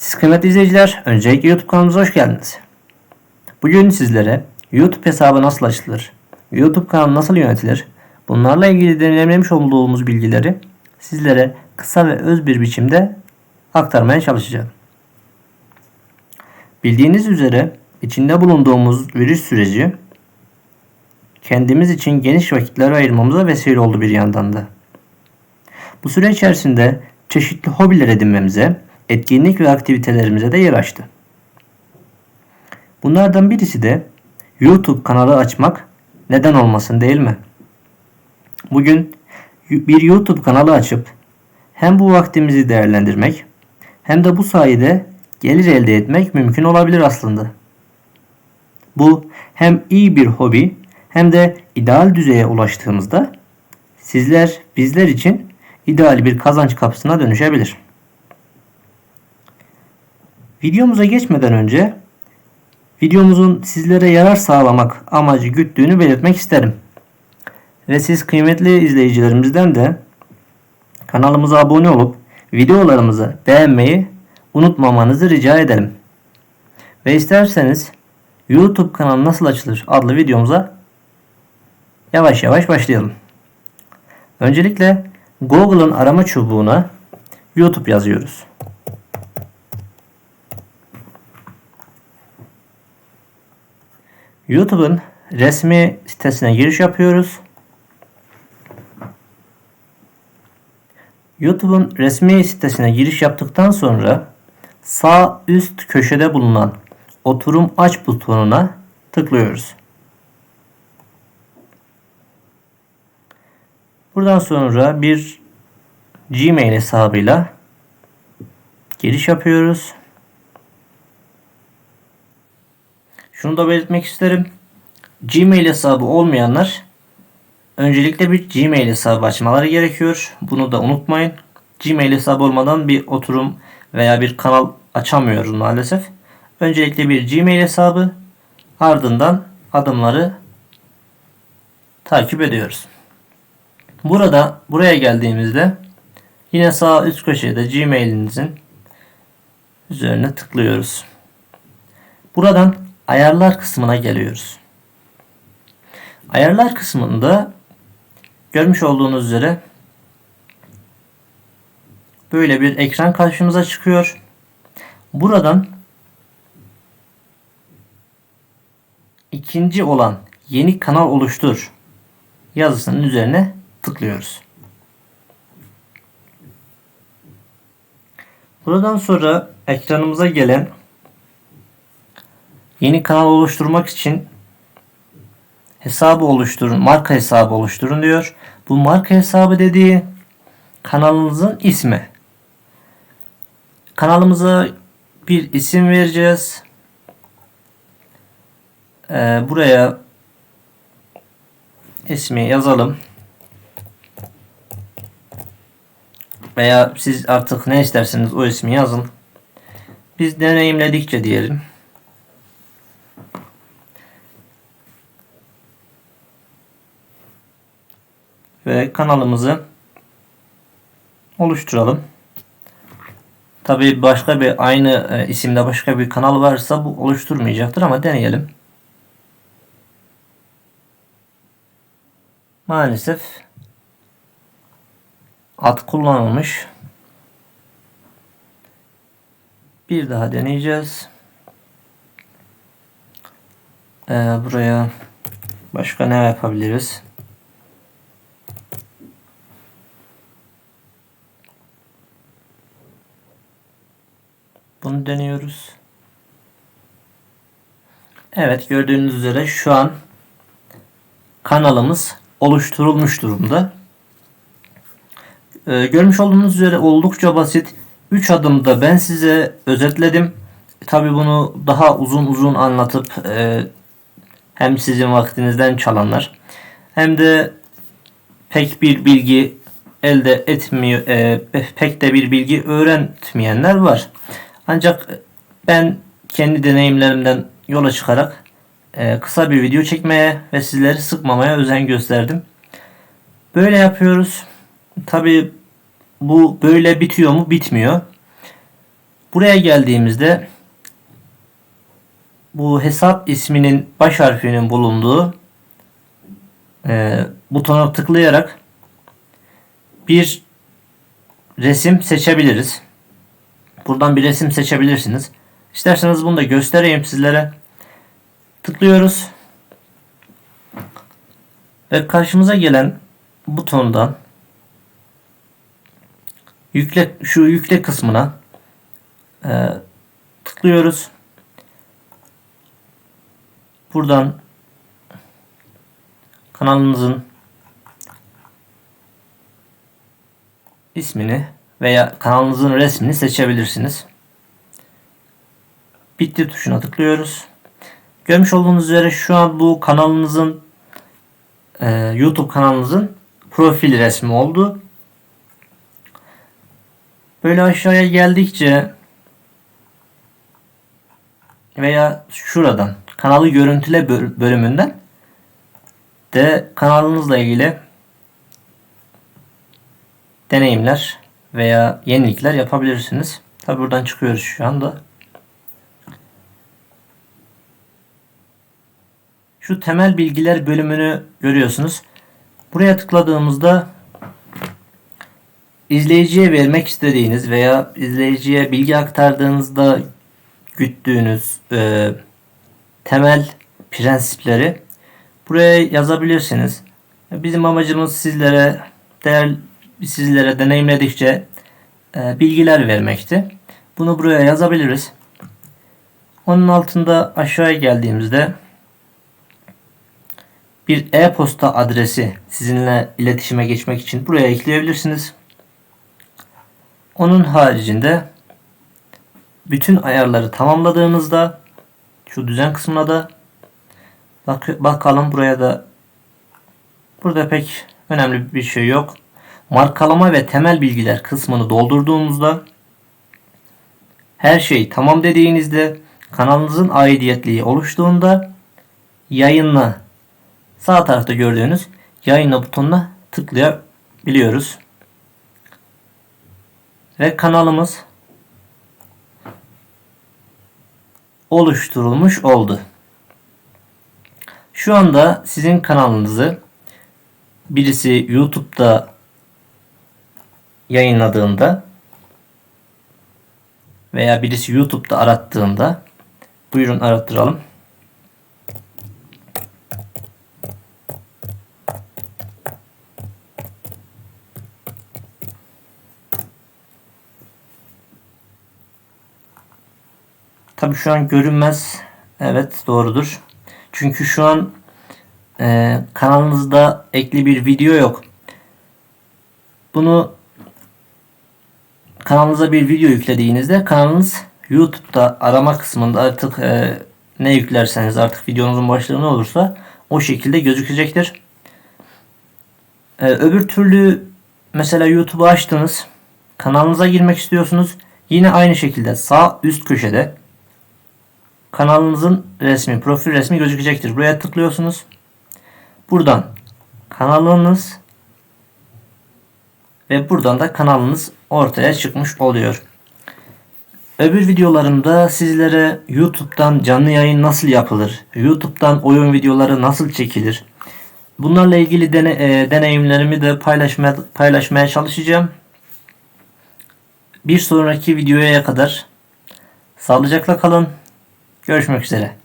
Siz kıymetli izleyiciler, öncelikle YouTube kanalımıza hoş geldiniz. Bugün sizlere YouTube hesabı nasıl açılır, YouTube kanalı nasıl yönetilir, bunlarla ilgili deneyimlemiş olduğumuz bilgileri sizlere kısa ve öz bir biçimde aktarmaya çalışacağım. Bildiğiniz üzere içinde bulunduğumuz virüs süreci kendimiz için geniş vakitler ayırmamıza vesile oldu bir yandan da. Bu süre içerisinde çeşitli hobiler edinmemize, etkinlik ve aktivitelerimize de yer açtı. Bunlardan birisi de YouTube kanalı açmak neden olmasın değil mi? Bugün bir YouTube kanalı açıp hem bu vaktimizi değerlendirmek hem de bu sayede gelir elde etmek mümkün olabilir aslında. Bu hem iyi bir hobi hem de ideal düzeye ulaştığımızda sizler bizler için ideal bir kazanç kapısına dönüşebilir. Videomuza geçmeden önce videomuzun sizlere yarar sağlamak amacı güttüğünü belirtmek isterim. Ve siz kıymetli izleyicilerimizden de kanalımıza abone olup videolarımızı beğenmeyi unutmamanızı rica edelim. Ve isterseniz YouTube kanalı nasıl açılır adlı videomuza yavaş yavaş başlayalım. Öncelikle Google'ın arama çubuğuna YouTube yazıyoruz. YouTube'un resmi sitesine giriş yapıyoruz. YouTube'un resmi sitesine giriş yaptıktan sonra sağ üst köşede bulunan oturum aç butonuna tıklıyoruz. Buradan sonra bir Gmail hesabıyla giriş yapıyoruz. Şunu da belirtmek isterim. Gmail hesabı olmayanlar öncelikle bir Gmail hesabı açmaları gerekiyor. Bunu da unutmayın. Gmail hesabı olmadan bir oturum veya bir kanal açamıyoruz maalesef. Öncelikle bir Gmail hesabı ardından adımları takip ediyoruz. Burada buraya geldiğimizde yine sağ üst köşede Gmail'inizin üzerine tıklıyoruz. Buradan ayarlar kısmına geliyoruz. Ayarlar kısmında görmüş olduğunuz üzere böyle bir ekran karşımıza çıkıyor. Buradan ikinci olan yeni kanal oluştur yazısının üzerine tıklıyoruz. Buradan sonra ekranımıza gelen yeni kanal oluşturmak için hesabı oluşturun, marka hesabı oluşturun diyor. Bu marka hesabı dediği kanalınızın ismi. Kanalımıza bir isim vereceğiz. Ee, buraya ismi yazalım. Veya siz artık ne isterseniz o ismi yazın. Biz deneyimledikçe diyelim. Ve kanalımızı oluşturalım. Tabi başka bir aynı e, isimde başka bir kanal varsa bu oluşturmayacaktır ama deneyelim. Maalesef ad kullanılmış. Bir daha deneyeceğiz. Ee, buraya başka ne yapabiliriz? Bunu deniyoruz. Evet gördüğünüz üzere şu an kanalımız oluşturulmuş durumda. Ee, görmüş olduğunuz üzere oldukça basit. 3 adımda ben size özetledim. Tabi bunu daha uzun uzun anlatıp e, hem sizin vaktinizden çalanlar hem de pek bir bilgi elde etmiyor, e, pek de bir bilgi öğretmeyenler var. Ancak ben kendi deneyimlerimden yola çıkarak e, kısa bir video çekmeye ve sizleri sıkmamaya özen gösterdim. Böyle yapıyoruz. Tabi bu böyle bitiyor mu? Bitmiyor. Buraya geldiğimizde bu hesap isminin baş harfinin bulunduğu e, butona tıklayarak bir resim seçebiliriz. Buradan bir resim seçebilirsiniz. İsterseniz bunu da göstereyim sizlere. Tıklıyoruz. Ve karşımıza gelen butondan yükle şu yükle kısmına e, tıklıyoruz. Buradan kanalınızın ismini veya kanalınızın resmini seçebilirsiniz. Bitti tuşuna tıklıyoruz. Görmüş olduğunuz üzere şu an bu kanalınızın e, YouTube kanalınızın profil resmi oldu. Böyle aşağıya geldikçe veya şuradan kanalı görüntüle bölümünden de kanalınızla ilgili deneyimler veya yenilikler yapabilirsiniz. Tabi buradan çıkıyoruz şu anda. Şu temel bilgiler bölümünü görüyorsunuz. Buraya tıkladığımızda izleyiciye vermek istediğiniz veya izleyiciye bilgi aktardığınızda güttüğünüz e, temel prensipleri buraya yazabilirsiniz. Bizim amacımız sizlere değer sizlere deneyimledikçe e, bilgiler vermekti. Bunu buraya yazabiliriz. Onun altında aşağıya geldiğimizde bir e-posta adresi sizinle iletişime geçmek için buraya ekleyebilirsiniz. Onun haricinde bütün ayarları tamamladığınızda şu düzen kısmına da bak bakalım buraya da burada pek önemli bir şey yok. Markalama ve temel bilgiler kısmını doldurduğumuzda her şey tamam dediğinizde kanalınızın aidiyetliği oluştuğunda yayınla sağ tarafta gördüğünüz yayınla butonuna tıklayabiliyoruz. Ve kanalımız oluşturulmuş oldu. Şu anda sizin kanalınızı birisi YouTube'da yayınladığında veya birisi YouTube'da arattığında buyurun arattıralım. Tabi şu an görünmez. Evet doğrudur. Çünkü şu an e, kanalınızda ekli bir video yok. Bunu kanalınıza bir video yüklediğinizde kanalınız YouTube'da arama kısmında artık e, ne yüklerseniz artık videonuzun başlığı ne olursa o şekilde gözükecektir. E, öbür türlü mesela YouTube'u açtınız. Kanalınıza girmek istiyorsunuz. Yine aynı şekilde sağ üst köşede kanalınızın resmi, profil resmi gözükecektir. Buraya tıklıyorsunuz. Buradan kanalınız ve buradan da kanalınız ortaya çıkmış oluyor. Öbür videolarımda sizlere YouTube'dan canlı yayın nasıl yapılır, YouTube'dan oyun videoları nasıl çekilir, bunlarla ilgili dene, e, deneyimlerimi de paylaşmaya, paylaşmaya çalışacağım. Bir sonraki videoya kadar sağlıcakla kalın. Görüşmek üzere.